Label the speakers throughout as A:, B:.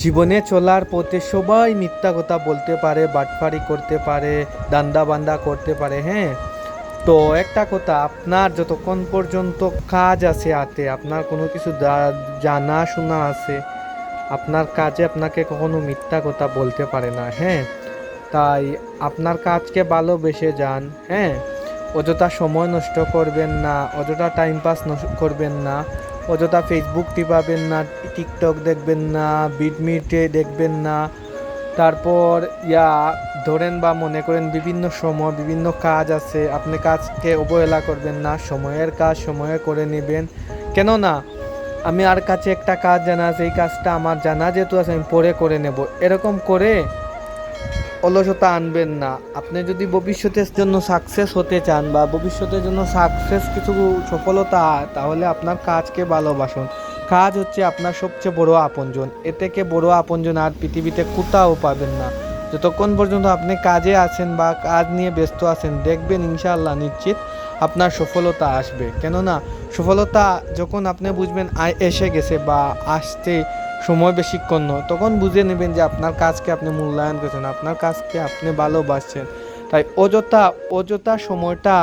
A: জীবনে চলার পথে সবাই মিথ্যা কথা বলতে পারে, বাটফারি করতে পারে দান্দা বান্দা করতে পারে হ্যাঁ? তো একটা কথা, আপনার যতক্ষণ পর্যন্ত কাজ আছে হাতে, আপনার কোনো কিছু জানা শোনা আছে, আপনার কাজে আপনাকে কখনো মিথ্যা কথা বলতে পারে না হ্যাঁ? তাই আপনার কাজকে ভালোবেসে যান হ্যাঁ? অযথা সময় নষ্ট করবেন না, অযথা টাইম পাস করবেন না। অযথা ফেসবুক টিপাবেন না টিকটক দেখবেন না বিটমিটে দেখবেন না। তারপর, ইয়া, ধরেন বা মনে করেন বিভিন্ন সময় বিভিন্ন কাজ আছে, আপনি কাজকে অবহেলা করবেন না, সময়ের কাজ সময়ে করে নেবেন। কেননা, আমি আর কাছে একটা কাজ জানা আছে, এই কাজটা আমার জানা যেহেতু আছে, আমি পরে করে নেব। এরকম করে অলসতা আনবেন না। আপনি যদি ভবিষ্যতের জন্য সাকসেস হতে চান বা ভবিষ্যতের জন্য সাকসেস কিছু সফলতা, তাহলে আপনার কাজকে ভালোবাসুন। কাজ হচ্ছে আপনার সবচেয়ে বড় আপনজন। এ থেকে বড় আপনজন আর পৃথিবীতে কোথাও পাবেন না। যতক্ষণ পর্যন্ত আপনি কাজে আছেন বা কাজ নিয়ে ব্যস্ত আছেন, দেখবেন ইনশাআল্লাহ নিশ্চিত আপনার সফলতা আসবে। কেননা, সফলতা যখন আপনি বুঝবেন এসে গেছে বা আসতে সময় বেশিক্ষণ নয়। তখন বুঝে নেবেন যে আপনার কাজকে আপনি মূল্যায়ন করছেন, আপনার কাজকে আপনি ভালোবাসছেন। তাই অযথা অযথা সময়টা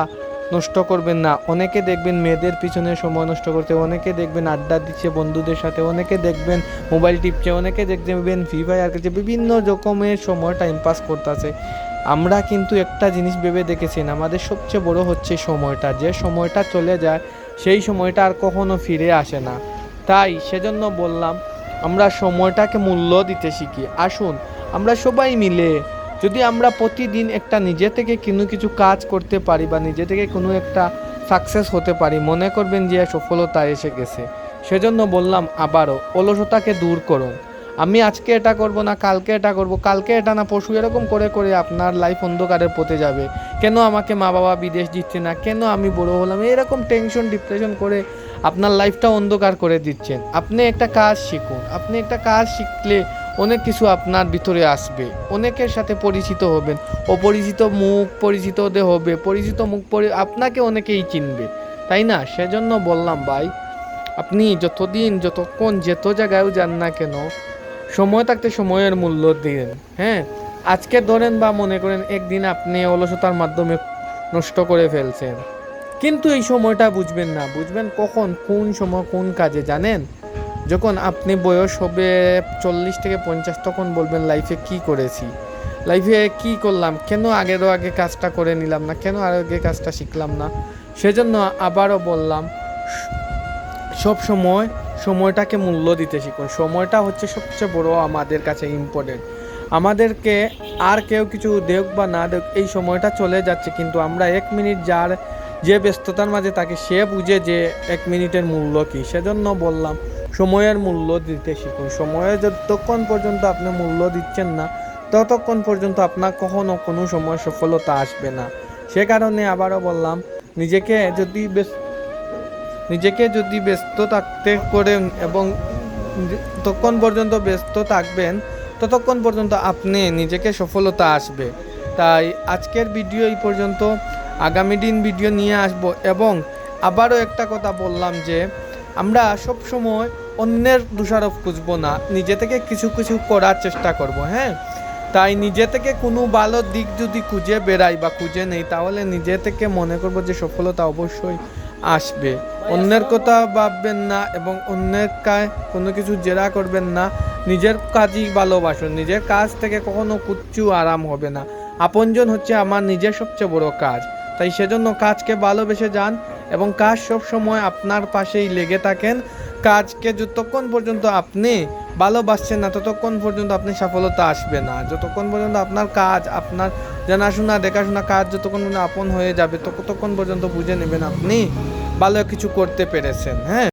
A: নষ্ট করবেন না। অনেকে দেখবেন মেয়েদের পিছনে সময় নষ্ট করতে অনেকে দেখবেন আড্ডা দিচ্ছে বন্ধুদের সাথে, অনেকে দেখবেন মোবাইল টিপছে, অনেকে দেখবেন ফ্রি ফায়ার খেলছে, বিভিন্ন রকমের সময় টাইম পাস করতেছে। আমরা কিন্তু একটা জিনিস ভেবে দেখেছেন, আমাদের সবচেয়ে বড় হচ্ছে সময়টা। যে সময়টা চলে যায়, সেই সময়টা আর কখনো ফিরে আসে না। তাই সেজন্য বললাম আমরা সময়টাকে মূল্য দিতে শিখি। আসুন, আমরা সবাই মিলে যদি আমরা প্রতিদিন একটা নিজে থেকে কোনো কিছু কাজ করতে পারি বা নিজে থেকে কোনো একটা সাকসেস হতে পারি, মনে করবেন যে সফলতা এসে গেছে। সেজন্য বললাম আবারও, অলসতাকে দূর করুন। আমি আজকে এটা করব না, কালকে এটা করব, কালকে এটা না পশু এরকম করে করে আপনার লাইফ অন্ধকারের পথে যাবে। কেন আমাকে মা বাবা বিদেশ দিচ্ছে না? কেন আমি বড় হলাম? এরকম টেনশন ডিপ্রেশন করে আপনার লাইফটা অন্ধকার করে দিচ্ছেন। আপনি একটা কাজ শিখুন। আপনি একটা কাজ শিখলে অনেক কিছু আপনার ভিতরে আসবে। অনেকের সাথে পরিচিত হবেন। অপরিচিত মুখ পরিচিত ওদের হবে। পরিচিত মুখ পরি আপনাকে অনেকেই চিনবে। তাই না? সেজন্য বললাম ভাই, আপনি যতদিন, যতক্ষণ যত জায়গায়ও যান না কেন সময় থাকতে সময়ের মূল্য দিন হ্যাঁ? আজকে ধরেন বা মনে করেন একদিন আপনি অলসতার মাধ্যমে নষ্ট করে ফেলছেন। কিন্তু এই সময়টা বুঝবেন না। বুঝবেন কখন, কোন সময়, কোন কাজে, জানেন? যখন আপনি বয়স হবে চল্লিশ থেকে পঞ্চাশ, তখন বলবেন লাইফে কি করেছি? লাইফে কি করলাম? কেন আগেরও আগে কাজটা করে নিলাম না? কেন আগে কাজটা শিখলাম না? সেজন্য আবারও বললাম, সব সময় সময়টাকে মূল্য দিতে শিখুন। সময়টা হচ্ছে সবচেয়ে বড় আমাদের কাছে ইম্পর্টেন্ট আমাদেরকে আর কেউ কিছু দেখ বা না দেখ এই সময়টা চলে যাচ্ছে, কিন্তু আমরা এক মিনিট যার যে ব্যস্ততার মাঝে তাকে সে বুঝে যে এক মিনিটের মূল্য কী, সেজন্য বললাম, সময়ের মূল্য দিতে শিখুন। সময়ে যতক্ষণ পর্যন্ত আপনি মূল্য দিচ্ছেন না, ততক্ষণ পর্যন্ত আপনার কখনো কোনো সময় সফলতা আসবে না। সে কারণে আবারও বললাম, নিজেকে যদি বেশ নিজেকে যদি ব্যস্ত থাকতে করেন এবং ততক্ষণ পর্যন্ত ব্যস্ত থাকবেন, ততক্ষণ পর্যন্ত আপনি নিজেকে সফলতা আসবে। তাই আজকের ভিডিও এই পর্যন্ত। আগামী দিন ভিডিও নিয়ে আসব এবং আবারও একটা কথা বললাম যে, আমরা সব সময় অন্যের দোষারোপ খুঁজবো না, নিজে থেকে কিছু কিছু করার চেষ্টা করব হ্যাঁ? তাই নিজে থেকে কোনো ভালো দিক যদি খুঁজে বেড়াই বা খুঁজে নেই, তাহলে নিজে থেকে মনে করব যে সফলতা অবশ্যই আসবে। অন্যের কথা ভাববেন না এবং অন্যের কায় কোনো কিছু জেরা করবেন না। নিজের কাজই ভালোবাসুন। নিজের কাজ থেকে কখনো কুচ্ছু আরাম হবে না। আপনজন হচ্ছে আমার নিজের সবচেয়ে বড় কাজ। তাই সেজন্য কাজকে ভালোবেসে যান এবং কাজ সব সময় আপনার পাশেই লেগে থাকেন। কাজকে যতক্ষণ পর্যন্ত আপনি ভালোবাসছেন না, ততক্ষণ পর্যন্ত আপনি সফলতা আসবে না। যতক্ষণ পর্যন্ত আপনার কাজ, আপনার জানাশোনা, দেখাশোনা কাজ যতক্ষণ আপন হয়ে যাবে, ততক্ষণ পর্যন্ত বুঝে নেবেন আপনি ভালো কিছু করতে পেরেছেন হ্যাঁ?